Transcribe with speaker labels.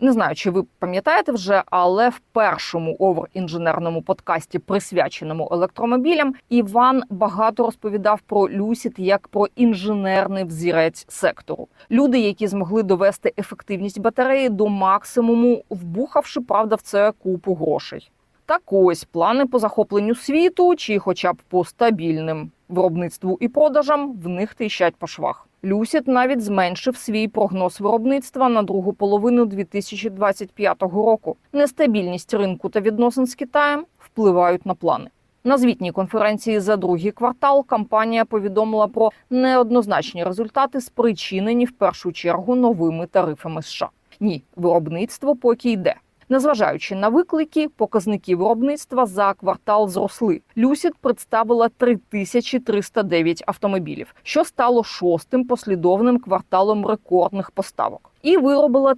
Speaker 1: Не знаю, чи ви пам'ятаєте вже, але в першому овер-інженерному подкасті, присвяченому електромобілям, Іван багато розповідав про Люсід як про інженерний взірець сектору. Люди, які змогли довести ефективність батареї до максимуму, вбухавши правда в це купу грошей. Так ось плани по захопленню світу, чи хоча б по стабільним виробництву і продажам, в них тріщать по швах. Люсід навіть зменшив свій прогноз виробництва на другу половину 2025 року. Нестабільність ринку та відносин з Китаєм впливають на плани. На звітній конференції за другий квартал компанія повідомила про неоднозначні результати, спричинені в першу чергу новими тарифами США. Ні, виробництво поки йде. Незважаючи на виклики, показники виробництва за квартал зросли. Люсід представила 3309 автомобілів, що стало шостим послідовним кварталом рекордних поставок, і виробила